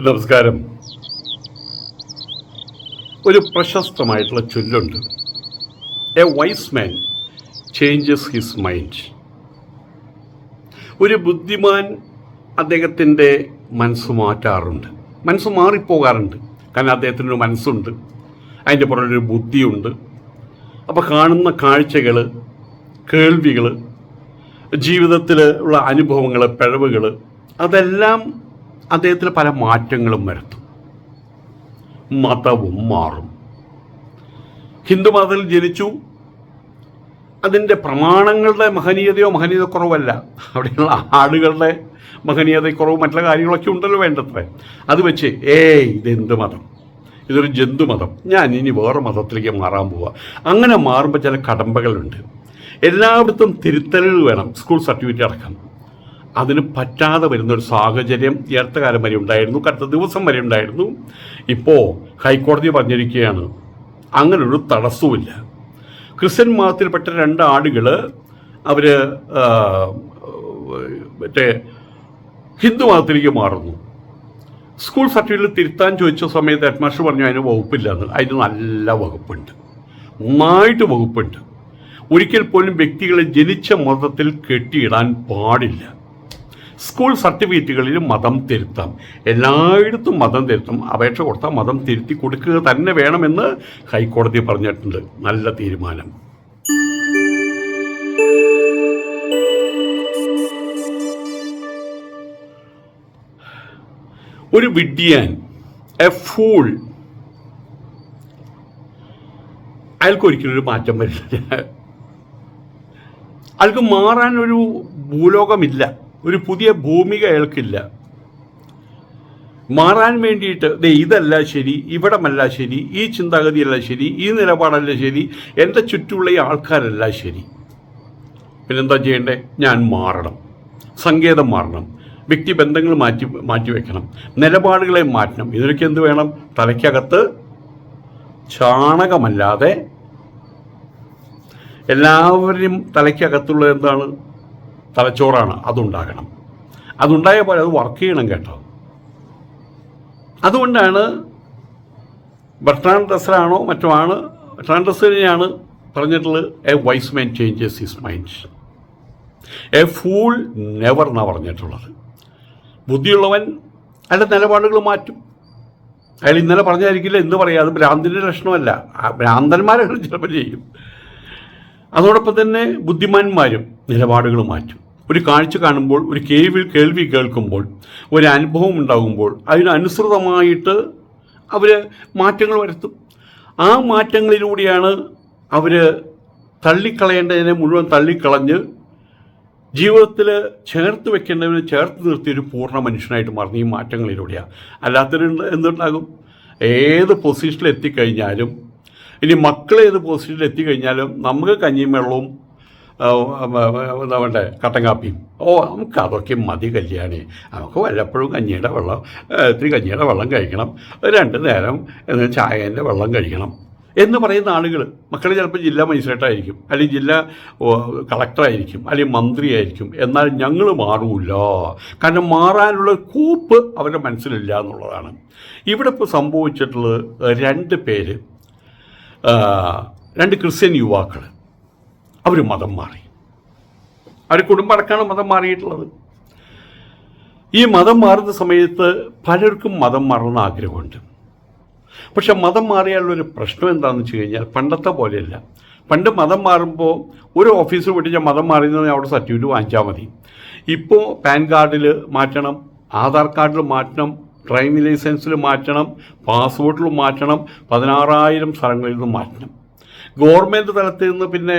നമസ്കാരം. ഒരു പ്രശസ്തമായിട്ടുള്ള ചൊല്ലുണ്ട്. A wise man changes his mind ഒരു ബുദ്ധിമാൻ അദ്ദേഹത്തിന്റെ മനസ്സ് മാറ്റാറുണ്ട്. മനസ്സ് മാറിപ്പോകാറുണ്ട്. കാരണം അദ്ദേഹത്തിനൊരു മനസ്സുണ്ട്. അതിന്റെ പുറകിലൊരു ബുദ്ധിയുണ്ട്. അപ്പോൾ കാണുന്ന കാഴ്ചകൾ കേൾവികൾ ജീവിതത്തിൽ ഉള്ള അനുഭവങ്ങൾ പിഴവുകൾ അതെല്ലാം അദ്ദേഹത്തിന് പല മാറ്റങ്ങളും വരുത്തും. മതവും മാറും. ഹിന്ദു മതത്തിൽ ജനിച്ചു. അതിന്റെ പ്രമാണങ്ങളുടെ മഹനീയതയോ മഹനീയത കുറവല്ല. അവിടെയുള്ള ആളുകളുടെ മഹനീയതക്കുറവ് മറ്റുള്ള കാര്യങ്ങളൊക്കെ ഉണ്ടല്ലോ വേണ്ടത്ര. അത് വെച്ച് ഏയ് ഇതെന്ത് മതം? ഇതൊരു ജന്തുമതം ഞാൻ ഇനി വേറെ മതത്തിലേക്ക് മാറാൻ പോവുക അങ്ങനെ മാറുമ്പോൾ ചില കടമ്പകളുണ്ട്. എല്ലായിടത്തും തിരുത്തലുകൾ വേണം. സ്കൂൾ സർട്ടിഫിക്കറ്റ് അടക്കം. അതിന് പറ്റാതെ വരുന്ന ഒരു സാഹചര്യം ഏർത്തകാലം വരെ ഉണ്ടായിരുന്നു കടുത്ത ദിവസം വരെ ഉണ്ടായിരുന്നു. ഇപ്പോൾ ഹൈക്കോടതി പറഞ്ഞിരിക്കുകയാണ് അങ്ങനൊരു തടസ്സവുമില്ല. ക്രിസ്ത്യൻ മതത്തിൽപ്പെട്ട രണ്ട് ആടുകൾ അവർ മറ്റേ ഹിന്ദു മതത്തിലേക്ക് മാറുന്നു. സ്കൂൾ സർട്ടിഫിക്കറ്റ് തിരുത്താൻ ചോദിച്ച സമയത്ത് ഹെഡ് മാസ്റ്റർ പറഞ്ഞു അതിന് വകുപ്പില്ലെന്ന് അതിന് നല്ല വകുപ്പുണ്ട്. നന്നായിട്ട് വകുപ്പുണ്ട്. ഒരിക്കൽ പോലും വ്യക്തികളെ ജനിച്ച മതത്തിൽ കെട്ടിയിടാൻ പാടില്ല. സ്കൂൾ സർട്ടിഫിക്കറ്റുകളിൽ മതം തിരുത്താം. എല്ലായിടത്തും മതം തിരുത്തും. അപേക്ഷ കൊടുത്താൽ മതം തിരുത്തി കൊടുക്കുക തന്നെ വേണമെന്ന് ഹൈക്കോടതി പറഞ്ഞിട്ടുണ്ട്. നല്ല തീരുമാനം. ഒരു വിഡ്യാൻ എ ഫൂൾ അയാൾക്ക് ഒരിക്കലും ഒരു മാറ്റം വരില്ല. അയാൾക്ക് മാറാനൊരു ഭൂലോകമില്ല. ഒരു പുതിയ ഭൂമിക അയാൾക്കില്ല. മാറാൻ വേണ്ടിയിട്ട് ദേ ഇതല്ല ശരി ഇവിടമല്ല ശരി ഈ ചിന്താഗതിയല്ല ശരി ഈ നിലപാടല്ല ശരി എന്റെ ചുറ്റുമുള്ള ഈ ആൾക്കാരല്ല ശരി. പിന്നെന്താ ചെയ്യേണ്ടേ? ഞാൻ മാറണം. സങ്കേതം മാറണം. വ്യക്തിബന്ധങ്ങൾ മാറ്റി മാറ്റിവെക്കണം നിലപാടുകളെ മാറ്റണം. ഇതിനൊക്കെ എന്ത് വേണം? തലയ്ക്കകത്ത് ചാണകമല്ലാതെ എല്ലാവരും തലയ്ക്കകത്തുള്ളത് എന്താണ്? തലച്ചോറാണ്. അതുണ്ടാകണം. അതുണ്ടായ പോലെ അത് വർക്ക് ചെയ്യണം കേട്ടോ. അതുകൊണ്ടാണ് ബർട്രാൻ റസലാണോ മറ്റോ ആണ് ബർട്രാൻ റസലിനെയാണ് പറഞ്ഞിട്ടുള്ളത് a wise man changes his mind a fool never എന്നാണ് പറഞ്ഞിട്ടുള്ളത്. ബുദ്ധിയുള്ളവൻ അയാളുടെ നിലപാടുകൾ മാറ്റും. അയാൾ ഇന്നലെ പറഞ്ഞായിരിക്കില്ല എന്ന് പറയാം. അത് ഭ്രാന്തിന്റെ ലക്ഷണമല്ല. ആ ഭ്രാന്തന്മാരൊക്കെ ചിലപ്പോൾ ചെയ്യും. അതോടൊപ്പം തന്നെ ബുദ്ധിമാന്മാരും നിലപാടുകൾ മാറ്റും. ഒരു കാഴ്ച കാണുമ്പോൾ ഒരു കേൾവി കേൾവി കേൾക്കുമ്പോൾ ഒരു അനുഭവം ഉണ്ടാകുമ്പോൾ അതിനനുസൃതമായിട്ട് അവർ മാറ്റങ്ങൾ വരുത്തും. ആ മാറ്റങ്ങളിലൂടെയാണ് അവർ തള്ളിക്കളയേണ്ടതിനെ മുഴുവൻ തള്ളിക്കളഞ്ഞ് ജീവിതത്തിൽ ചേർത്ത് വെക്കേണ്ടതിനെ ചേർത്ത് നിർത്തി ഒരു പൂർണ മനുഷ്യനായിട്ട് മാറുന്ന ഈ മാറ്റങ്ങളിലൂടെയാണ് അല്ലാത്തൊരു എന്തുണ്ടാകും? ഏത് പൊസിഷനിൽ എത്തിക്കഴിഞ്ഞാലും ഇനി മക്കൾ ഏത് പൊസിഷനിൽ എത്തിക്കഴിഞ്ഞാലും നമുക്ക് കഞ്ഞിയും വെള്ളവും എന്താ കട്ടൻ കാപ്പിയും ഓ നമുക്ക് അതൊക്കെ മതി കല്യാണി. നമുക്ക് വല്ലപ്പോഴും കഞ്ഞിയുടെ വെള്ളം ഇത്തിരി കഞ്ഞിയുടെ വെള്ളം കഴിക്കണം. രണ്ട് നേരം ചായേന്റെ വെള്ളം കഴിക്കണം. എന്ന് പറയുന്ന ആളുകൾ മക്കൾ ചിലപ്പോൾ ജില്ലാ മജിസ്ട്രേറ്റായിരിക്കും അല്ലെങ്കിൽ ജില്ലാ കളക്ടറായിരിക്കും അല്ലെങ്കിൽ മന്ത്രിയായിരിക്കും. എന്നാൽ ഞങ്ങൾ മാറൂല. കാരണം മാറാനുള്ള കൂപ്പ് അവരുടെ മനസ്സിലില്ല എന്നുള്ളതാണ്. ഇവിടെ ഇപ്പോൾ സംഭവിച്ചിട്ടുള്ളത് രണ്ട് പേര് രണ്ട് ക്രിസ്ത്യൻ യുവാക്കൾ അവർ മതം മാറി. അവർ കുടുംബടക്കാണ് മതം മാറിയിട്ടുള്ളത്. ഈ മതം മാറുന്ന സമയത്ത് പലർക്കും മതം മാറണമെന്ന് ആഗ്രഹമുണ്ട്. പക്ഷെ മതം മാറിയാലുള്ളൊരു പ്രശ്നം എന്താണെന്ന് വെച്ച് കഴിഞ്ഞാൽ പണ്ടത്തെ പോലെയല്ല. പണ്ട് മതം മാറുമ്പോൾ ഒരു ഓഫീസർ വിട്ട് ഞാൻ മതം മാറിയെന്ന് അവിടെ സർട്ടിഫിക്കറ്റ് വാങ്ങിച്ചാൽ മതി. ഇപ്പോൾ പാൻ കാർഡിൽ മാറ്റണം ആധാർ കാർഡിൽ മാറ്റണം ഡ്രൈവിംഗ് ലൈസൻസിൽ മാറ്റണം പാസ്പോർട്ടിൽ മാറ്റണം പതിനാറായിരം സ്ഥലങ്ങളിൽ നിന്ന് മാറ്റണം. ഗവൺമെന്റ് തലത്തിൽ നിന്ന് പിന്നെ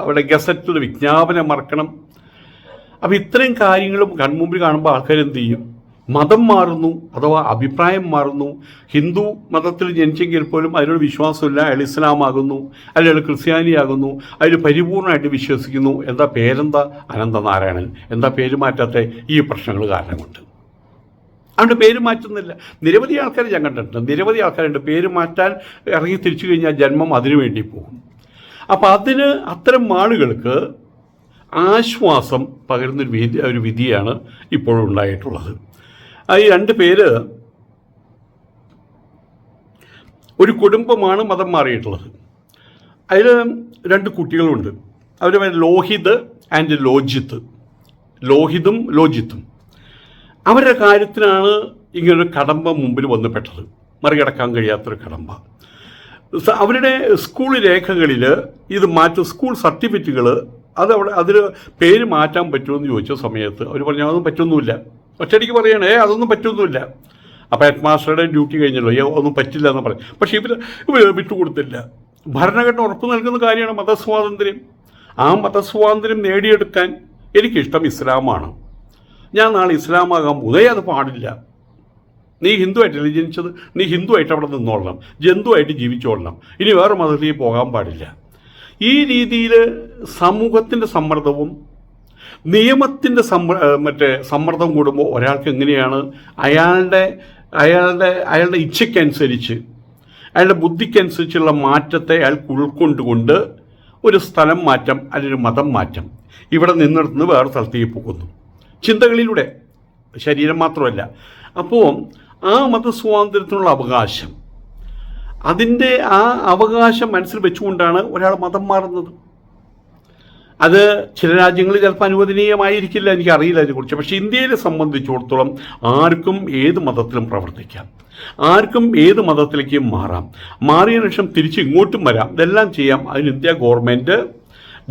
അവിടെ ഗസറ്റിൽ വിജ്ഞാപനം മറക്കണം. അപ്പോൾ ഇത്രയും കാര്യങ്ങളും കൺമുമ്പിൽ കാണുമ്പോൾ ആൾക്കാർ എന്ത് ചെയ്യും? മതം മാറുന്നു അഥവാ അഭിപ്രായം മാറുന്നു. ഹിന്ദു മതത്തിൽ ജനിച്ചെങ്കിൽ പോലും അതിനൊരു വിശ്വാസമില്ല. അയാൾ ഇസ്ലാമാകുന്നു. അല്ലെങ്കിൽ അയാൾ ക്രിസ്ത്യാനിയാകുന്നു. അതിൽ പരിപൂർണമായിട്ട് വിശ്വസിക്കുന്നു. എന്താ പേരെന്താ? അനന്തനാരായണൻ. എന്താ പേര് മാറ്റാത്ത? ഈ പ്രശ്നങ്ങൾ കാരണം കൊണ്ട് അതുകൊണ്ട് പേര് മാറ്റുന്നില്ല. നിരവധി ആൾക്കാർ ഞാൻ കണ്ടിട്ടുണ്ട്. നിരവധി ആൾക്കാരുണ്ട്. പേര് മാറ്റാൻ ഇറങ്ങി തിരിച്ചു കഴിഞ്ഞാൽ ജന്മം അതിനു വേണ്ടി പോകും. അപ്പോൾ അതിന് അത്തരം ആളുകൾക്ക് ആശ്വാസം പകരുന്നൊരു വിധി ഒരു വിധിയാണ് ഇപ്പോഴുണ്ടായിട്ടുള്ളത് ആ ഈ രണ്ട് പേര് ഒരു കുടുംബമാണ് മതം മാറിയിട്ടുള്ളത്. അതിൽ രണ്ട് കുട്ടികളുണ്ട്. അവർ ലോഹിത് ആൻഡ് ലോജിത്ത്. ലോഹിതും ലോജിത്തും. അവരുടെ കാര്യത്തിനാണ് ഇങ്ങനൊരു കടമ്പ മുമ്പിൽ വന്നു പെട്ടത്. മറികടക്കാൻ കഴിയാത്തൊരു കടമ്പ. അവരുടെ സ്കൂൾ രേഖകളിൽ ഇത് മാറ്റും സ്കൂൾ സർട്ടിഫിക്കറ്റുകൾ അത് അവിടെ അതിൽ പേര് മാറ്റാൻ പറ്റുമെന്ന് ചോദിച്ച സമയത്ത് അവർ പറഞ്ഞു അതൊന്നും പറ്റൊന്നുമില്ല. ഒറ്റയടിക്ക് പറയണേ അതൊന്നും പറ്റൊന്നുമില്ല. അപ്പോൾ ഹെഡ് മാസ്റ്ററുടെ ഡ്യൂട്ടി കഴിഞ്ഞല്ലോ ഏ ഒന്നും പറ്റില്ല എന്ന് പറയും പക്ഷേ ഇവർ ഇവർ വിട്ടുകൊടുത്തില്ല. ഭരണഘടന ഉറപ്പ് നൽകുന്ന കാര്യമാണ് മതസ്വാതന്ത്ര്യം. ആ മതസ്വാതന്ത്ര്യം നേടിയെടുക്കാൻ എനിക്കിഷ്ടം ഇസ്ലാമാണ്. ഞാൻ നാളെ ഇസ്ലാമാകാൻ ഉദയ അത് പാടില്ല. നീ ഹിന്ദുവായിട്ടല്ലേ ജനിച്ചത് നീ ഹിന്ദുവായിട്ട് അവിടെ നിന്നോളണം ജന്തുവായിട്ട് ജീവിച്ചോളണം. ഇനി വേറെ മതത്തിലേക്ക് പോകാൻ പാടില്ല. ഈ രീതിയിൽ സമൂഹത്തിന്റെ സമ്മർദ്ദവും നിയമത്തിന്റെ സമ്മ മറ്റേ സമ്മർദ്ദം കൂടുമ്പോൾ ഒരാൾക്ക് എങ്ങനെയാണ്? അയാളുടെ അയാളുടെ അയാളുടെ ഇച്ഛയ്ക്കനുസരിച്ച് അയാളുടെ ബുദ്ധിക്കനുസരിച്ചുള്ള മാറ്റത്തെ അയാൾക്ക് ഉൾക്കൊണ്ടുകൊണ്ട് ഒരു സ്ഥലം മാറ്റം അല്ലെങ്കിൽ മതം മാറ്റം ഇവിടെ നിന്നിടത്തുനിന്ന് വേറെ സ്ഥലത്തേക്ക് പോകുന്നു. ചിന്തകളിലൂടെ ശരീരം മാത്രമല്ല. അപ്പോൾ ആ മതസ്വാതന്ത്ര്യത്തിനുള്ള അവകാശം അതിന്റെ ആ അവകാശം മനസ്സിൽ വെച്ചുകൊണ്ടാണ് ഒരാൾ മതം മാറുന്നത്. അത് ചില രാജ്യങ്ങളിൽ ചിലപ്പോൾ അനുവദനീയമായിരിക്കില്ല എനിക്കറിയില്ല അതിനെക്കുറിച്ച്. പക്ഷേ ഇന്ത്യയെ സംബന്ധിച്ചിടത്തോളം ആർക്കും ഏത് മതത്തിലും പ്രവർത്തിക്കാം. ആർക്കും ഏത് മതത്തിലേക്കും മാറാം. മാറിയ ശേഷം തിരിച്ച് ഇങ്ങോട്ടും വരാം. ഇതെല്ലാം ചെയ്യാം. അതിന് ഇന്ത്യ ഗവൺമെന്റ്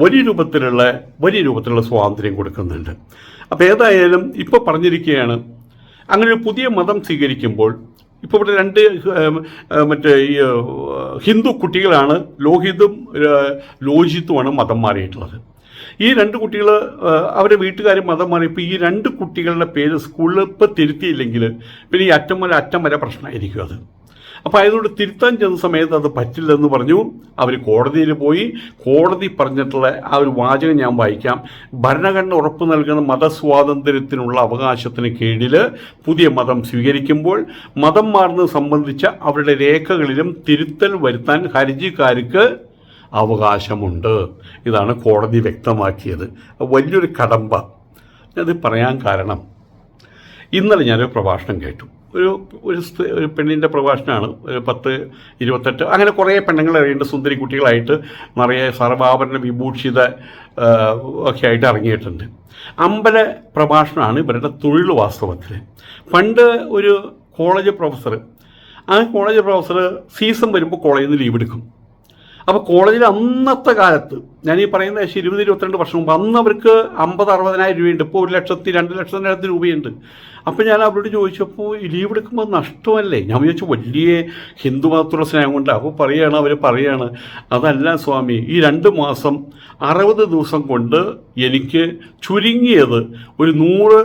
വലിയ രൂപത്തിലുള്ള വലിയ രൂപത്തിലുള്ള സ്വാതന്ത്ര്യം കൊടുക്കുന്നുണ്ട്. അപ്പോൾ ഏതായാലും ഇപ്പോൾ പറഞ്ഞിരിക്കുകയാണ് അങ്ങനെ ഒരു പുതിയ മതം സ്വീകരിക്കുമ്പോൾ ഇപ്പോൾ ഇവിടെ രണ്ട് മറ്റേ ഈ ഹിന്ദു കുട്ടികളാണ് ലോഹിതും ലോജിത്തുമാണ് മതം മാറിയിട്ടുള്ളത്. ഈ രണ്ട് കുട്ടികൾ അവരുടെ വീട്ടുകാർ മതം മാറിയപ്പോൾ ഈ രണ്ട് കുട്ടികളുടെ പേര് സ്കൂളിൽ ഇപ്പോൾ തിരുത്തിയില്ലെങ്കിൽ പിന്നെ ഈ അറ്റം വരെ അറ്റം വരെ പ്രശ്നമായിരിക്കും അത്. അപ്പോൾ ആയതുകൊണ്ട് തിരുത്താൻ ചെന്ന സമയത്ത് അത് പറ്റില്ലെന്ന് പറഞ്ഞു. അവർ കോടതിയിൽ പോയി. കോടതി പറഞ്ഞിട്ടുള്ള ആ ഒരു വാചകം ഞാൻ വായിക്കാം. ഭരണഘടന ഉറപ്പ് നൽകുന്ന മതസ്വാതന്ത്ര്യത്തിനുള്ള അവകാശത്തിന് കീഴിൽ പുതിയ മതം സ്വീകരിക്കുമ്പോൾ മതം മാറുന്നത് സംബന്ധിച്ച അവരുടെ രേഖകളിലും തിരുത്തൽ വരുത്താൻ ഹർജിക്കാർക്ക് അവകാശമുണ്ട്. ഇതാണ് കോടതി വ്യക്തമാക്കിയത്. വലിയൊരു കടമ്പ. അത് പറയാൻ കാരണം. ഇന്നലെ ഞാനൊരു പ്രഭാഷണം കേട്ടു. ഒരു ഒരു ഒരു പെണ്ണിന്റെ പ്രഭാഷണമാണ്. ഒരു പത്ത് ഇരുപത്തെട്ട് അങ്ങനെ കുറേ പെണ്ണുങ്ങൾ അറിയേണ്ട സുന്ദരി കുട്ടികളായിട്ട് നിറയെ സർവാഭരണ വിഭൂഷിത ഒക്കെ ആയിട്ട് ഇറങ്ങിയിട്ടുണ്ട്. അമ്പല പ്രഭാഷണമാണ് ഇവരുടെ തൊഴിൽ വാസ്തവത്തിൽ. പണ്ട് ഒരു കോളേജ് പ്രൊഫസർ ആ കോളേജ് പ്രൊഫസർ സീസൺ വരുമ്പോൾ കോളേജിൽ നിന്ന് ലീവ് എടുക്കും. അപ്പോൾ കോളേജിൽ അന്നത്തെ കാലത്ത് ഞാൻ ഈ പറയുന്ന ഏകദേശം ഇരുപത് ഇരുപത്തിരണ്ട് വർഷം മുമ്പ് അന്ന് അവർക്ക് അമ്പത് അറുപതിനായിരം രൂപയുണ്ട്. ഇപ്പോൾ ഒരു ലക്ഷത്തി രണ്ട് ലക്ഷത്തിനടുത്ത് രൂപയുണ്ട്. അപ്പോൾ ഞാൻ അവരോട് ചോദിച്ചപ്പോൾ ലീവ് എടുക്കുമ്പോൾ നഷ്ടമല്ലേ? ഞാൻ വിചാരിച്ചു വലിയ ഹിന്ദു മതത്തിലുള്ള സ്നേഹം കൊണ്ട്. അപ്പോൾ പറയുകയാണ് അവർ പറയുകയാണ് അതല്ല സ്വാമി ഈ രണ്ട് മാസം അറുപത് ദിവസം കൊണ്ട് എനിക്ക് ചുരുങ്ങിയത് ഒരു നൂറ്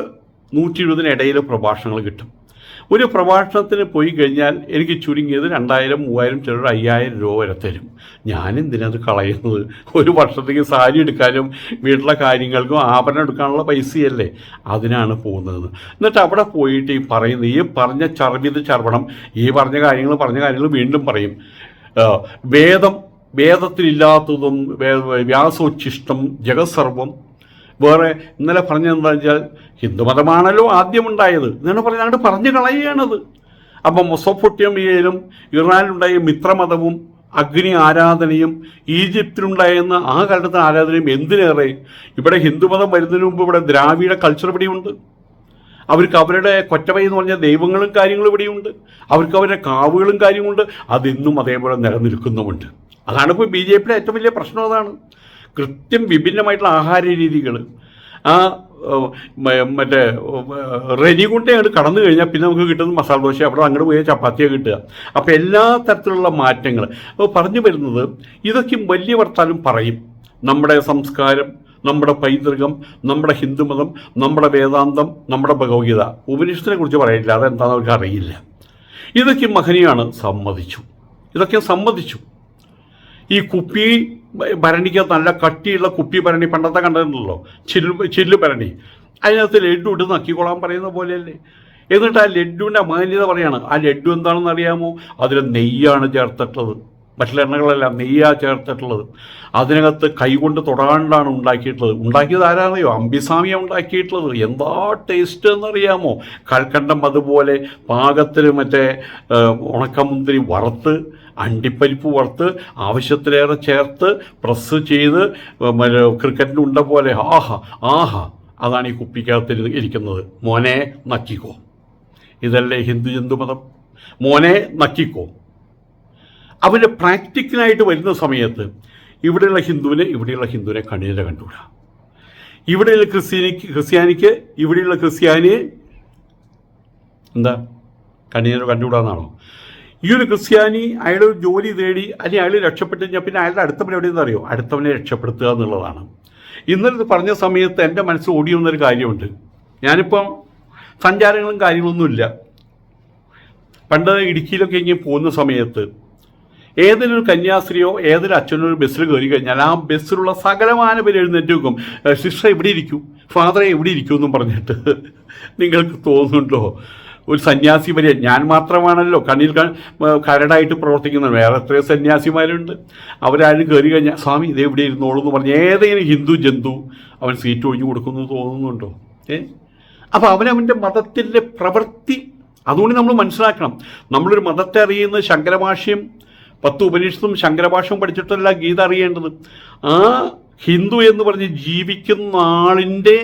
നൂറ്റി ഇരുപതിനിടയിൽ പ്രഭാഷണങ്ങൾ കിട്ടും. ഒരു പ്രഭാഷണത്തിന് പോയി കഴിഞ്ഞാൽ എനിക്ക് ചുരുങ്ങിയത് രണ്ടായിരം മൂവായിരം ചിലർ അയ്യായിരം രൂപ വരെ തരും. ഞാനെന്തിനത് കളയുന്നത്? ഒരു വർഷത്തേക്ക് സാരി എടുക്കാനും വീട്ടിലെ കാര്യങ്ങൾക്കും ആഭരണം എടുക്കാനുള്ള പൈസയല്ലേ? അതിനാണ് പോകുന്നത്. എന്നിട്ട് അവിടെ പോയിട്ട് ഈ പറയുന്നത് ഈ പറഞ്ഞ ചർവിത് ചർവണം ഈ പറഞ്ഞ കാര്യങ്ങൾ പറഞ്ഞ കാര്യങ്ങൾ വീണ്ടും പറയും. വേദം വേദത്തിലില്ലാത്തതും വ്യാസോച്ചിഷ്ടം ജഗത്സർവം വേറെ ഇന്നലെ പറഞ്ഞതെന്താ വെച്ചാൽ ഹിന്ദുമതമാണല്ലോ ആദ്യമുണ്ടായത്. എന്നാണ് പറഞ്ഞത്. അങ്ങോട്ട് പറഞ്ഞു കളയുകയാണത്. അപ്പം മൊസോപ്പൊട്ടിയമിയയിലും ഇറാനിലുണ്ടായ മിത്രമതവും അഗ്നി ആരാധനയും ഈജിപ്തിലുണ്ടായിരുന്ന ആ കാലത്തെ ആരാധനയും എന്തിനേറെ? ഇവിടെ ഹിന്ദുമതം വരുന്നതിന് മുമ്പ് ഇവിടെ ദ്രാവിഡ കൾച്ചർ ഇവിടെയുണ്ട്. അവർക്ക് അവരുടെ കൊറ്റവൈ എന്ന് പറഞ്ഞ ദൈവങ്ങളും കാര്യങ്ങളും ഇവിടെയുണ്ട്. അവർക്ക് അവരുടെ കാവുകളും കാര്യങ്ങളുണ്ട്. അതിന്നും അതേപോലെ നിലനിൽക്കുന്നുമുണ്ട്. അതാണ് ഇപ്പോൾ ബി ജെ പിയുടെ ഏറ്റവും വലിയ പ്രശ്നം. അതാണ് കൃത്യം വിഭിന്നമായിട്ടുള്ള ആഹാര രീതികൾ ആ മറ്റേ റെനി അങ്ങോട്ട് കടന്നു കഴിഞ്ഞാൽ പിന്നെ നമുക്ക് കിട്ടുന്നത് മസാല ദോശ അവിടെ അങ്ങോട്ട് പോയാൽ ചപ്പാത്തിയാണ് കിട്ടുക. അപ്പോൾ എല്ലാ തരത്തിലുള്ള മാറ്റങ്ങൾ അപ്പോൾ പറഞ്ഞു വരുന്നത് ഇതൊക്കെ വലിയ വർത്താനം പറയും. നമ്മുടെ സംസ്കാരം നമ്മുടെ പൈതൃകം നമ്മുടെ ഹിന്ദുമതം നമ്മുടെ വേദാന്തം നമ്മുടെ ഭഗവത്ഗീത. ഉപനിഷത്തിനെ കുറിച്ച് പറയില്ല അതെന്താണെന്ന് അവർക്ക് അറിയില്ല. ഇതൊക്കെ മഹനിയാണ് സമ്മതിച്ചു. ഇതൊക്കെ സമ്മതിച്ചു. ഈ കുപ്പി ഭരണിക്കകത്ത് നല്ല കട്ടിയുള്ള കുപ്പി ഭരണി പണ്ടത്തെ കണ്ടിട്ടുണ്ടല്ലോ. ചില്ലു ചില്ലു ഭരണി. അതിനകത്ത് ലഡ്ഡു ഇട്ട് നക്കിക്കൊള്ളാൻ പറയുന്ന പോലെയല്ലേ. എന്നിട്ട് ആ ലഡ്ഡുവിന്റെ മാന്യത പറയാണ്. ആ ലഡ്ഡു എന്താണെന്ന് അറിയാമോ? അതിൽ നെയ്യാണ് ചേർത്തിട്ടുള്ളത്. മറ്റുള്ള എണ്ണകളെല്ലാം നെയ്യാ ചേർത്തിട്ടുള്ളത്. അതിനകത്ത് കൈകൊണ്ട് തൊടാണ്ടാണ് ഉണ്ടാക്കിയിട്ടുള്ളത്. ഉണ്ടാക്കിയത് ആരാണെന്നറിയോ അമ്പിസാമിയ ഉണ്ടാക്കിയിട്ടുള്ളത്. എന്താ ടേസ്റ്റ് എന്നറിയാമോ? കൽക്കണ്ടം അതുപോലെ പാകത്തിൽ മറ്റേ ഉണക്കമുന്തിരി വറുത്ത് അണ്ടിപ്പരിപ്പ് വറുത്ത് ആവശ്യത്തിലേറെ ചേർത്ത് പ്രസ് ചെയ്ത് ക്രിക്കറ്റിൽ ഉണ്ട പോലെ ആഹാ ആഹാ അതാണ് ഈ കുപ്പിക്കകത്ത് ഇരി- ഇരിക്കുന്നത്. മോനെ നക്കിക്കോ. ഇതല്ലേ ഹിന്ദു ജന്തു മതം മോനെ നക്കിക്കോ. അവന്റെ പ്രാക്ടിക്കലായിട്ട് വരുന്ന സമയത്ത് ഇവിടെയുള്ള ഹിന്ദുവിനെ ഇവിടെയുള്ള ഹിന്ദുവിനെ കണ്ണീരെ കണ്ടുകൂടാ ഇവിടെയുള്ള ക്രിസ്ത്യാനിക്ക് ക്രിസ്ത്യാനിക്ക് ഇവിടെയുള്ള ക്രിസ്ത്യാനി എന്താ? കണ്ണീരെ കണ്ടുകൂടാന്നാണോ ഈ ഒരു ക്രിസ്ത്യാനി അയാൾ ഒരു ജോലി തേടി അല്ലെങ്കിൽ അയാൾ രക്ഷപ്പെട്ടു കഴിഞ്ഞാൽ പിന്നെ അയാളുടെ അടുത്തവൻ എവിടെയെന്ന് അറിയോ? അടുത്തവനെ രക്ഷപ്പെടുത്തുക എന്നുള്ളതാണ്. ഇന്നലെ ഇത് പറഞ്ഞ സമയത്ത് എന്റെ മനസ്സിൽ ഓടി വന്നൊരു കാര്യമുണ്ട്. ഞാനിപ്പം സഞ്ചാരങ്ങളും കാര്യങ്ങളൊന്നുമില്ല പണ്ട് ഇടുക്കിയിലൊക്കെ ഇങ്ങനെ പോകുന്ന സമയത്ത് ഏതൊരു കന്യാസ്ത്രീയോ ഏതൊരു അച്ഛനോ ഒരു ബസ്സിൽ കയറി കഴിഞ്ഞാൽ ആ ബസ്സിലുള്ള സകലമാന പേര് എഴുന്നേറ്റ് വെക്കും സിസ്റ്റർ എവിടെ ഇരിക്കൂ? ഫാദറെ എവിടെ ഇരിക്കൂ? എന്നും പറഞ്ഞിട്ട് നിങ്ങൾക്ക് തോന്നുന്നുണ്ടോ? ഒരു സന്യാസി വരെ ഞാൻ മാത്രമാണല്ലോ കണ്ണിൽ കരടായിട്ട് പ്രവർത്തിക്കുന്നത് വേറെ എത്രയോ സന്യാസിമാരുണ്ട്. അവരാരും കയറി കഴിഞ്ഞാൽ സ്വാമി ഇത് എവിടെ ഇരുന്നോളൂ എന്ന് പറഞ്ഞ് ഏതെങ്കിലും ഹിന്ദു ജന്തു അവൻ സീറ്റ് ഒഴിഞ്ഞു കൊടുക്കുന്നു തോന്നുന്നുണ്ടോ? ഏ? അപ്പോൾ അവനവന്റെ മതത്തിന്റെ പ്രവൃത്തി അതുകൊണ്ട് നമ്മൾ മനസ്സിലാക്കണം. നമ്മളൊരു മതത്തെ അറിയുന്ന ശങ്കരഭാഷ്യം പത്ത് ഉപനിഷത്തും ശങ്കരഭാഷ്യവും പഠിച്ചിട്ടല്ല ഗീത അറിയേണ്ടത്. ആ ഹിന്ദു എന്ന് പറഞ്ഞ് ജീവിക്കുന്ന ആളിന്റെ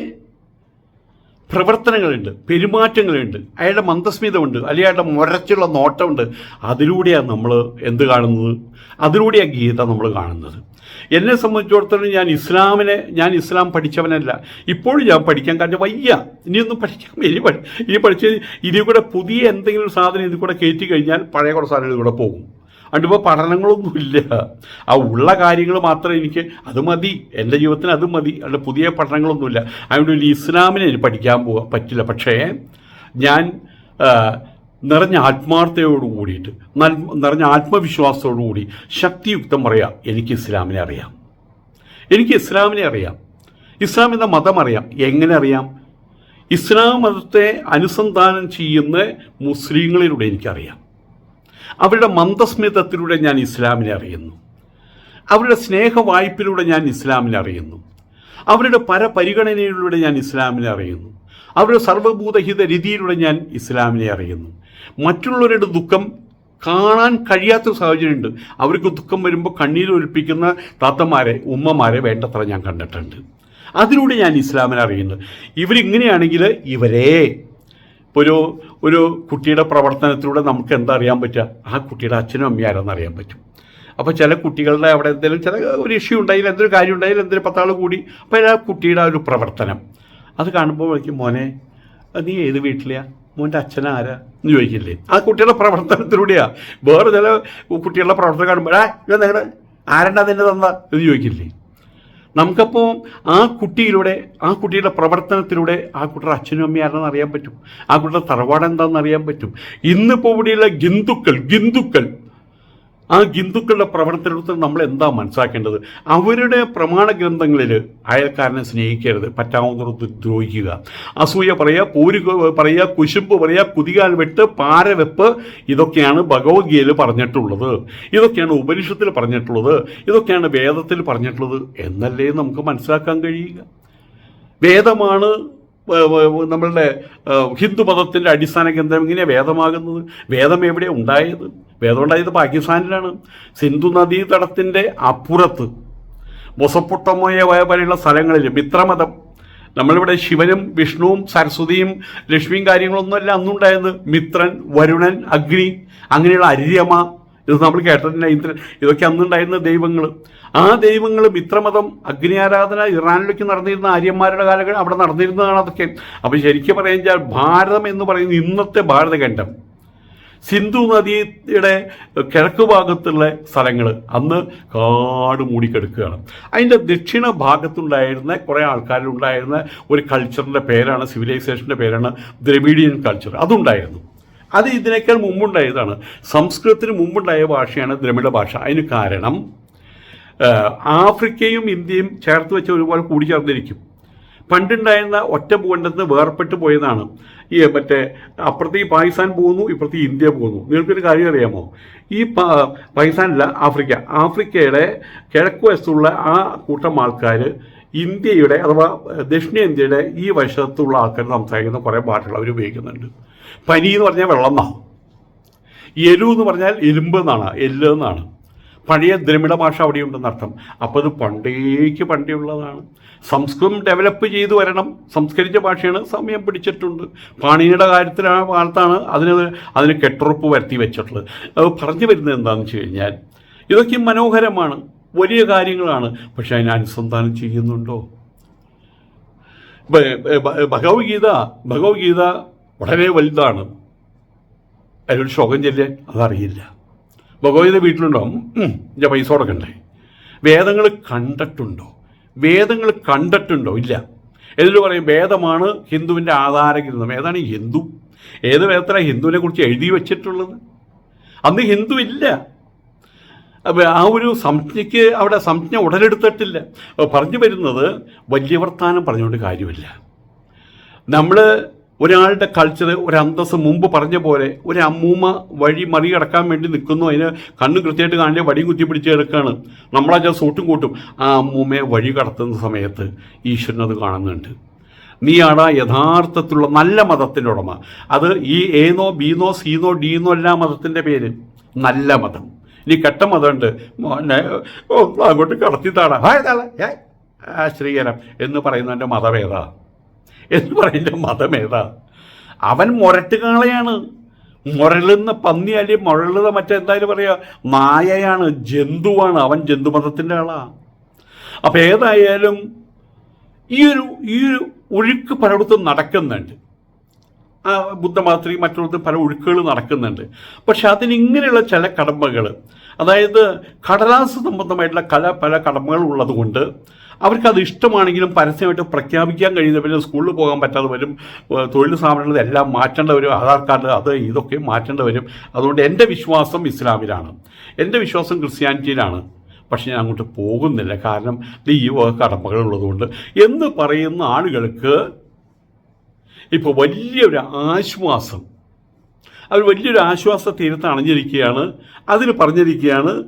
പ്രവർത്തനങ്ങളുണ്ട് പെരുമാറ്റങ്ങളുണ്ട് അയാളുടെ മന്ദസ്മിതമുണ്ട് അല്ലെങ്കിൽ അയാളുടെ മുരച്ചുള്ള നോട്ടമുണ്ട്. അതിലൂടെയാണ് നമ്മൾ എന്ത് കാണുന്നത്? അതിലൂടെയാണ് ഗീത നമ്മൾ കാണുന്നത്. എന്നെ സംബന്ധിച്ചിടത്തോളം ഞാൻ ഇസ്ലാമിനെ ഞാൻ ഇസ്ലാം പഠിച്ചവനല്ല. ഇപ്പോഴും ഞാൻ പഠിക്കാൻ കാരണം വയ്യ. ഇനിയൊന്നും പഠിക്കാൻ ഇനി പഠി ഇനി പഠിച്ച് ഇതിൽ കൂടെ പുതിയ എന്തെങ്കിലും സാധനം ഇതിൽ കൂടെ കയറ്റി കഴിഞ്ഞാൽ പഴയ കുറേ സാധനം ഇതിൽ കൂടെ പോകും. അതുകൊണ്ട് പഠനങ്ങളൊന്നുമില്ല. ആ ഉള്ള കാര്യങ്ങൾ മാത്രം എനിക്ക് അത് മതി എന്റെ ജീവിതത്തിന് അത് മതി അല്ല പുതിയ പഠനങ്ങളൊന്നുമില്ല. അതുകൊണ്ട് ഒരു ഇസ്ലാമിനെ പഠിക്കാൻ പോകാൻ പറ്റില്ല. പക്ഷേ ഞാൻ നിറഞ്ഞ ആത്മാർത്ഥതയോട് കൂടിയിട്ട് നിറഞ്ഞ ആത്മവിശ്വാസത്തോടു കൂടി ശക്തിയുക്തം പറയാം എനിക്ക് ഇസ്ലാമിനെ അറിയാം. എനിക്ക് ഇസ്ലാമിനെ അറിയാം. ഇസ്ലാം എന്ന മതം അറിയാം. എങ്ങനെ അറിയാം? ഇസ്ലാം മതത്തെ അനുസന്ധാനം ചെയ്യുന്ന മുസ്ലിങ്ങളിലൂടെ എനിക്കറിയാം. അവരുടെ മന്ദസ്മിതത്തിലൂടെ ഞാൻ ഇസ്ലാമിനെ അറിയുന്നു. അവരുടെ സ്നേഹവായ്പിലൂടെ ഞാൻ ഇസ്ലാമിനെ അറിയുന്നു. അവരുടെ പരപരിഗണനയിലൂടെ ഞാൻ ഇസ്ലാമിനെ അറിയുന്നു. അവരുടെ സർവഭൂതഹിത രീതിയിലൂടെ ഞാൻ ഇസ്ലാമിനെ അറിയുന്നു. മറ്റുള്ളവരുടെ ദുഃഖം കാണാൻ കഴിയാത്തൊരു സാഹചര്യമുണ്ട്. അവർക്ക് ദുഃഖം വരുമ്പോൾ കണ്ണീരൊലിപ്പിക്കുന്ന താത്തമാരെ ഉമ്മമാരെ വേണ്ടത്ര ഞാൻ കണ്ടിട്ടുണ്ട്. അതിലൂടെ ഞാൻ ഇസ്ലാമിനെ അറിയുന്നത് ഇവരിങ്ങനെയാണെങ്കിൽ ഇവരെ ഒരു ഒരു കുട്ടിയുടെ പ്രവർത്തനത്തിലൂടെ നമുക്ക് എന്താ അറിയാൻ പറ്റുക? ആ കുട്ടിയുടെ അച്ഛനും അമ്മയും അറിയാൻ പറ്റും. അപ്പോൾ ചില കുട്ടികളുടെ അവിടെ എന്തെങ്കിലും ചില ഒരു ഇഷ്യൂ ഉണ്ടായില്ല എന്തൊരു കാര്യം ഉണ്ടായില്ല എന്തൊരു പത്താൾ കൂടി അപ്പോൾ ആ കുട്ടിയുടെ ആ ഒരു പ്രവർത്തനം. അത് കാണുമ്പോൾ എനിക്ക് മോനെ നീ ഏത് വീട്ടിലെയാ? മോന്റെ അച്ഛനാരാ എന്ന് ചോദിക്കില്ലേ? ആ കുട്ടിയുടെ പ്രവർത്തനത്തിലൂടെയാണ് വേറെ ചില കുട്ടികളുടെ പ്രവർത്തനം കാണുമ്പോൾ ആ നിങ്ങളുടെ ആരണ്ടാ നിന്നെ തന്ന? എന്ന് ചോദിക്കില്ലേ? നമുക്കപ്പോൾ ആ കുട്ടിയിലൂടെ ആ കുട്ടിയുടെ പ്രവർത്തനത്തിലൂടെ ആ കുട്ടിയുടെ അച്ഛനും അമ്മയാരെന്ന് അറിയാൻ പറ്റും? ആ കുട്ടിയുടെ തറവാട് എന്താണെന്ന് അറിയാൻ പറ്റും? ഇന്നിപ്പോൾ ഇവിടെയുള്ള ഗിന്ദുക്കൾ ഗിന്ദുക്കൾ ആ ഹിന്ദുക്കളുടെ പ്രവർത്തനത്തിൽ നമ്മൾ എന്താ മനസ്സിലാക്കേണ്ടത്? അവരുടെ പ്രമാണ ഗ്രന്ഥങ്ങളിൽ അയൽക്കാരനെ സ്നേഹിക്കരുത് പറ്റാവുന്നിടത്ത് ദ്രോഹിക്കുക. അസൂയ പറയുക പൂരി പറയുക കുശുമ്പ് പറയുക കുതികാൽ വെട്ട് പാരവെപ്പ് ഇതൊക്കെയാണ് ഭഗവത്ഗീതയിൽ പറഞ്ഞിട്ടുള്ളത്. ഇതൊക്കെയാണ് ഉപനിഷത്തിൽ പറഞ്ഞിട്ടുള്ളത്. ഇതൊക്കെയാണ് വേദത്തിൽ പറഞ്ഞിട്ടുള്ളത് എന്നല്ലേ നമുക്ക് മനസ്സിലാക്കാൻ കഴിയുക? വേദമാണ് നമ്മളുടെ ഹിന്ദു മതത്തിന്റെ അടിസ്ഥാന കേന്ദ്രം ഇങ്ങനെ വേദമാകുന്നത്. വേദം എവിടെ ഉണ്ടായത്? വേദം ഉണ്ടായത് പാകിസ്ഥാനിലാണ്? സിന്ധു നദീതടത്തിന്റെ അപ്പുറത്ത് മൊസപ്പൊട്ടമോയ പോലെയുള്ള സ്ഥലങ്ങളിൽ മിത്രമതം. നമ്മളിവിടെ ശിവനും വിഷ്ണുവും സരസ്വതിയും ലക്ഷ്മിയും കാര്യങ്ങളൊന്നുമല്ല അന്നുണ്ടായത്. മിത്രൻ വരുണൻ അഗ്നി അങ്ങനെയുള്ള അര്യമ ഇത് നമ്മൾ കേട്ടിട്ടില്ല ഇന്ദ്രൻ ഇതൊക്കെ അന്നുണ്ടായിരുന്ന ദൈവങ്ങൾ ആ ദൈവങ്ങൾ മിത്രമതം അഗ്നി ആരാധന ഇറാനിലേക്ക് നടന്നിരുന്ന ആര്യന്മാരുടെ കാലങ്ങൾ അവിടെ നടന്നിരുന്നതാണ് അതൊക്കെ. അപ്പോൾ ശരിക്കും പറയാൻ ഭാരതം എന്ന് പറയുന്ന ഇന്നത്തെ ഭാരതഖണ്ഡം സിന്ധു നദിയുടെ കിഴക്ക് ഭാഗത്തുള്ള സ്ഥലങ്ങൾ അന്ന് കാട് മൂടിക്കെടുക്കുകയാണ്. അതിന്റെ ദക്ഷിണ ഭാഗത്തുണ്ടായിരുന്ന കുറേ ആൾക്കാരുണ്ടായിരുന്ന ഒരു കൾച്ചറിന്റെ പേരാണ് സിവിലൈസേഷന്റെ പേരാണ് ദ്രവീഡിയൻ കൾച്ചർ അതുണ്ടായിരുന്നു. അത് ഇതിനേക്കാൾ മുമ്പുണ്ടായതാണ്. സംസ്കൃതത്തിന് മുമ്പുണ്ടായ ഭാഷയാണ് ദ്രമിഡ ഭാഷ. അതിന് കാരണം ആഫ്രിക്കയും ഇന്ത്യയും ചേർത്ത് വെച്ച ഒരുപാട് കൂടിച്ചേർന്നിരിക്കും. പണ്ടുണ്ടായിരുന്ന ഒറ്റ ഭൂഖണ്ഡത്തിൽ നിന്ന് വേർപെട്ട് പോയതാണ്. ഈ മറ്റേ അപ്പുറത്ത് ഈ പാകിസ്ഥാൻ പോകുന്നു ഇപ്പുറത്ത് ഇന്ത്യ പോകുന്നു. നിങ്ങൾക്കൊരു കാര്യം അറിയാമോ? ഈ പാകിസ്ഥാനല്ല ആഫ്രിക്ക. ആഫ്രിക്കയുടെ കിഴക്ക് വശത്തുള്ള ആ കൂട്ടം ആൾക്കാർ ഇന്ത്യയുടെ അഥവാ ദക്ഷിണേന്ത്യയുടെ ഈ വശത്തുള്ള ആൾക്കാർ സംസാരിക്കുന്ന കുറേ ഭാഷകൾ അവർ ഉപയോഗിക്കുന്നുണ്ട്. പനി എന്ന് പറഞ്ഞാൽ വെള്ളം എന്നാണ് എരു എന്ന് പറഞ്ഞാൽ ഇരുമ്പ് എന്നാണ് എല്ല് എന്നാണ്. പഴയ ദ്രമിഡ ഭാഷ അവിടെയുണ്ടെന്നർത്ഥം അപ്പോൾ അത് പണ്ടേക്ക് പണ്ടേ ഉള്ളതാണ് സംസ്കൃതം ഡെവലപ്പ് ചെയ്തു വരണം. സംസ്കരിച്ച ഭാഷയാണ് സമയം പിടിച്ചിട്ടുണ്ട്. പാണിനിയുടെ കാര്യത്തിലാണ് കാലത്താണ് അതിന് അതിന് കെട്ടുറപ്പ് വരുത്തി വെച്ചിട്ടുള്ളത്. അത് പറഞ്ഞു വരുന്നത് എന്താണെന്ന് വെച്ച് കഴിഞ്ഞാൽ ഇതൊക്കെ മനോഹരമാണ്. വലിയ കാര്യങ്ങളാണ്. പക്ഷെ അതിനെ അനുസന്ധാനം ചെയ്യുന്നുണ്ടോ? ഭഗവത്ഗീത ഭഗവത്ഗീത വളരെ വലുതാണ്. അതിലൊരു ശോകം ചെല്ലാൻ അതറിയില്ല. ഭഗവതിയുടെ വീട്ടിലുണ്ടാവും. ഞാൻ പൈസ കൊടുക്കണ്ടേ. വേദങ്ങൾ കണ്ടിട്ടുണ്ടോ? വേദങ്ങൾ കണ്ടിട്ടുണ്ടോ? ഇല്ല. എന്നിട്ട് പറയും വേദമാണ് ഹിന്ദുവിന്റെ ആധാരഗ്രന്ഥം. ഏതാണ് ഹിന്ദു? ഏത് വേദത്തിലാണ് ഹിന്ദുവിനെ കുറിച്ച് എഴുതി വെച്ചിട്ടുള്ളത്? അന്ന് ഹിന്ദു ഇല്ല. ആ ഒരു സംജ്ഞയ്ക്ക് അവിടെ സംജ്ഞ ഉടലെടുത്തിട്ടില്ല. പറഞ്ഞു വരുന്നത് വലിയ വർത്താനം പറഞ്ഞുകൊണ്ട് കാര്യമില്ല. നമ്മൾ ഒരാളുടെ കൾച്ചർ ഒരു അന്തസ് മുമ്പ് പറഞ്ഞ പോലെ ഒരു അമ്മൂമ്മ വഴി മറികടക്കാൻ വേണ്ടി നിൽക്കുന്നു. അതിന് കണ്ണ് കൃത്യമായിട്ട് കാണില്ല വടി കുത്തി പിടിച്ച് കിടക്കുകയാണ്. നമ്മളാ സൂട്ടും കൂട്ടും. ആ അമ്മൂമ്മയെ വഴി കടത്തുന്ന സമയത്ത് ഈശ്വരൻ അത് കാണുന്നുണ്ട്. നീയാണ് യഥാർത്ഥത്തിലുള്ള നല്ല മതത്തിന്റെ ഉടമ. അത് ഈ ഏന്നോ ബീന്നോ സീന്നോ ഡീന്നോ എല്ലാ മതത്തിന്റെ പേര്. നല്ല മതം. ഇനി കെട്ട മതമുണ്ട്. അങ്ങോട്ട് താളെ ഹായ് ശ്രീകരം എന്ന് പറയുന്നതിന്റെ മതമേതാ എന്ന് പറയുന്ന മതമേതാ അവൻ മുരട്ടുകാളയാണ്. മുരളുന്ന പന്നി അല്ലെങ്കിൽ മുരളുന്ന മറ്റെന്തായാലും പറയുക മായയാണ് ജന്തുവാണ്. അവൻ ജന്തുമതത്തിന്റെ ആളാണ് അപ്പം ഏതായാലും ഈ ഒരു ഈ ഒരു ഒഴുക്ക് പലയിടത്തും നടക്കുന്നുണ്ട്. ആ ബുദ്ധമതത്തിൽ മറ്റുള്ളടത്ത് പല ഒഴുക്കുകൾ നടക്കുന്നുണ്ട്. പക്ഷെ അതിന് ഇങ്ങനെയുള്ള ചില കടമ്പകൾ അതായത് കടലാസ് സംബന്ധമായിട്ടുള്ള കല പല കടമ്പകൾ ഉള്ളതുകൊണ്ട് അവർക്കത് ഇഷ്ടമാണെങ്കിലും പരസ്യമായിട്ട് പ്രഖ്യാപിക്കാൻ കഴിയുന്നവരും സ്കൂളിൽ പോകാൻ പറ്റാതെ വരും. തൊഴിൽ സ്ഥാപനങ്ങൾ എല്ലാം മാറ്റേണ്ട വരും. ആധാർ കാർഡ് അത് ഇതൊക്കെ മാറ്റേണ്ട വരും. അതുകൊണ്ട് എന്റെ വിശ്വാസം ഇസ്ലാമിലാണ്. എന്റെ വിശ്വാസം ക്രിസ്ത്യാനിറ്റിയിലാണ്. പക്ഷേ ഞാൻ അങ്ങോട്ട് പോകുന്നില്ല. കാരണം ഈ വക കടമകൾ ഉള്ളതുകൊണ്ട് എന്ന് പറയുന്ന ആളുകൾക്ക് ഇപ്പോൾ വലിയൊരു ആശ്വാസം. അവർ വലിയൊരു ആശ്വാസ തീരത്ത് അണഞ്ഞിരിക്കുകയാണ്. അതിന് പറഞ്ഞിരിക്കുകയാണ്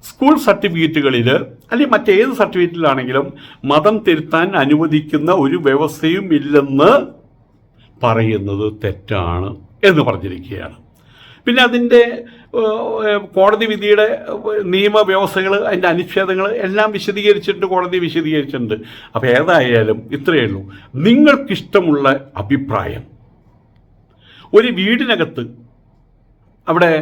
സ്കൂൾ സർട്ടിഫിക്കറ്റുകളിൽ അല്ലെങ്കിൽ മറ്റേത് സർട്ടിഫിക്കറ്റിലാണെങ്കിലും മതം തിരുത്താൻ അനുവദിക്കുന്ന ഒരു വ്യവസ്ഥയും ഇല്ലെന്ന് പറയുന്നത് തെറ്റാണ് എന്ന് പറഞ്ഞിരിക്കുകയാണ്. പിന്നെ അതിന്റെ കോടതി വിധിയുടെ നിയമവ്യവസ്ഥകൾ അതിന്റെ അനുച്ഛേദങ്ങൾ എല്ലാം വിശദീകരിച്ചിട്ടുണ്ട് കോടതി വിശദീകരിച്ചിട്ടുണ്ട്. അപ്പോൾ ഏതായാലും ഇത്രയേ ഉള്ളൂ. നിങ്ങൾക്കിഷ്ടമുള്ള അഭിപ്രായം. ഒരു വീടിനകത്ത് അവിടെ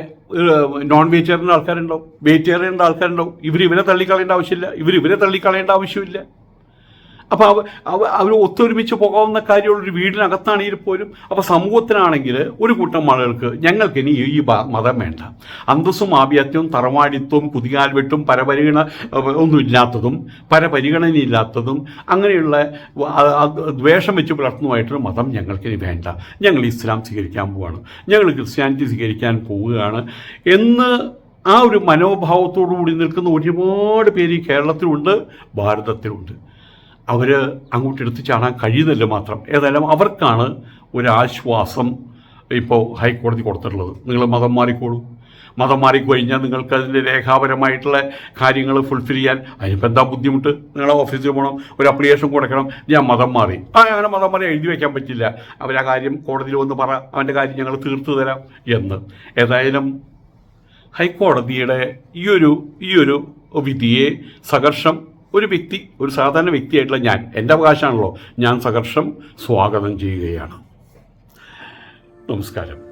നോൺ വെജിറ്റേറിയൻ ആൾക്കാരുണ്ടാവും. വെജിറ്റേറിയന്റെ ആൾക്കാരുണ്ടാവും. ഇവർ ഇവരെ തള്ളിക്കളയേണ്ട ആവശ്യമില്ല. ഇവർ ഇവരെ തള്ളിക്കളയേണ്ട ആവശ്യമില്ല. അപ്പോൾ അവ അവ അവർ ഒത്തൊരുമിച്ച് പോകാവുന്ന കാര്യമുള്ളൊരു വീടിനകത്താണെങ്കിൽ പോലും അപ്പോൾ സമൂഹത്തിനാണെങ്കിൽ ഒരു കൂട്ടം ആളുകൾക്ക് ഞങ്ങൾക്ക് ഇനി ഈ മതം വേണ്ട. അന്തസ്സും ആഭ്യാത്യവും തറവാടിത്വവും കുതികാൽവെട്ടും പരപരിഗണ ഒന്നുമില്ലാത്തതും പരപരിഗണനയില്ലാത്തതും അങ്ങനെയുള്ള ദ്വേഷം വെച്ച് പുലർത്തുന്നതായിട്ടൊരു മതം ഞങ്ങൾക്കിനി വേണ്ട. ഞങ്ങൾ ഇസ്ലാം സ്വീകരിക്കാൻ പോവുകയാണ് ഞങ്ങൾ ക്രിസ്ത്യാനിറ്റി സ്വീകരിക്കാൻ പോവുകയാണ് എന്ന് ആ ഒരു മനോഭാവത്തോടു കൂടി നിൽക്കുന്ന ഒരുപാട് പേര് ഈ കേരളത്തിലുണ്ട് ഭാരതത്തിലുണ്ട്. അവർ അങ്ങോട്ട് എടുത്തു ചാടാൻ കഴിയുന്നില്ല മാത്രം. ഏതായാലും അവർക്കാണ് ഒരാശ്വാസം ഇപ്പോൾ ഹൈക്കോടതി കൊടുത്തിട്ടുള്ളത്. നിങ്ങൾ മതം മാറിക്കോളൂ. മതം മാറിക്കഴിഞ്ഞാൽ നിങ്ങൾക്ക് അതിന്റെ രേഖാപരമായിട്ടുള്ള കാര്യങ്ങൾ ഫുൾഫിൽ ചെയ്യാൻ അതിനിപ്പോൾ എന്താ ബുദ്ധിമുട്ട്? നിങ്ങൾ ഓഫീസിൽ പോകണം ഒരു അപ്ലിക്കേഷൻ കൊടുക്കണം ഞാൻ മതം മാറി. ആ അങ്ങനെ മതം മാറി എഴുതി വയ്ക്കാൻ പറ്റില്ല. അവരാ കാര്യം കോടതിയിൽ വന്ന് പറ അവന്റെ കാര്യം ഞങ്ങൾ തീർത്തു തരാം എന്ന്. ഏതായാലും ഹൈക്കോടതിയുടെ ഈയൊരു ഈയൊരു വിധിയെ സഹർഷം ഒരു വ്യക്തി ഒരു സാധാരണ വ്യക്തിയായിട്ടുള്ള ഞാൻ എന്റെ അവകാശമാണല്ലോ ഞാൻ സഹർഷം സ്വാഗതം ചെയ്യുകയാണ്. നമസ്കാരം.